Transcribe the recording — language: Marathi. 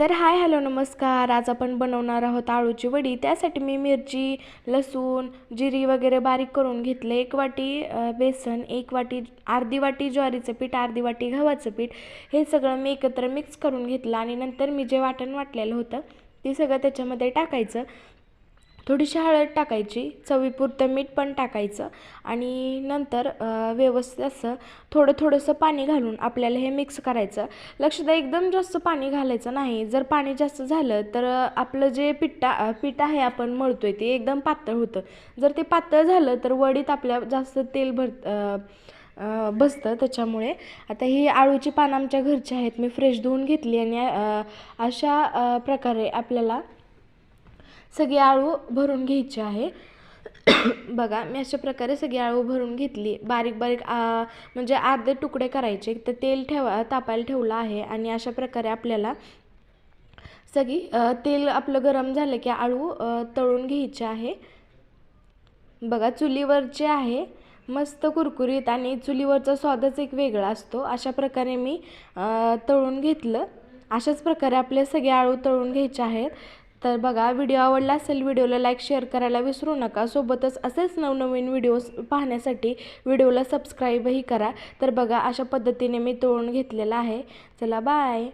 तर हाय हॅलो नमस्कार. आज आपण बनवणार आहोत आळूची वडी. त्यासाठी मी मिरची लसूण जिरी वगैरे बारीक करून घेतले. एक वाटी बेसन एक वाटी अर्धी वाटी ज्वारीचं पीठ अर्धी वाटी गव्हाचं पीठ. हे सगळं मी एकत्र मिक्स करून घेतलं आणि नंतर मी जे वाटण वाटलेलं होतं ते सगळं त्याच्यामध्ये टाकायचं. थोडीशी हळद टाकायची चवीपुरतं मीठ पण टाकायचं आणि नंतर व्यवस्थित असं थोडं थोडंसं पाणी घालून आपल्याला हे मिक्स करायचं. लक्ष द्या एकदम जास्त पाणी घालायचं नाही. जर पाणी जास्त झालं तर आपलं जे पिठा पीठ आहे आपण मळतो आहे ते एकदम पातळ होतं. जर ते पातळ झालं तर वडीत आपल्या जास्त तेल भर बसतं त्याच्यामुळे. आता ही आळूची पानं आमच्या घरची आहेत मी फ्रेश धुवून घेतली आणि अशा प्रकारे आपल्याला सगळी आळू भरून घ्यायची आहे. बघा मी अशा प्रकारे सगळी आळू भरून घेतली. बारीक बारीक म्हणजे अर्धे तुकडे करायचे. तर तेल ठेवा तापायला ठेवलं आहे आणि अशा प्रकारे आपल्याला सगळी तेल आपलं गरम झालं की आळू तळून घ्यायचे आहे. बघा चुलीवरचे आहे मस्त कुरकुरीत आणि चुलीवरचा स्वादच एक वेगळा असतो. अशा प्रकारे मी तळून घेतलं. अशाच प्रकारे आपले सगळे आळू तळून घ्यायचे आहेत. तर बघा व्हिडिओ आवडला असेल व्हिडिओला लाईक शेअर करायला विसरू नका. सोबतच असेच नवनवीन व्हिडिओज पाहण्यासाठी व्हिडिओला सबस्क्राईबही करा. तर बघा अशा पद्धतीने मी तोडून घेतलेला आहे. चला बाय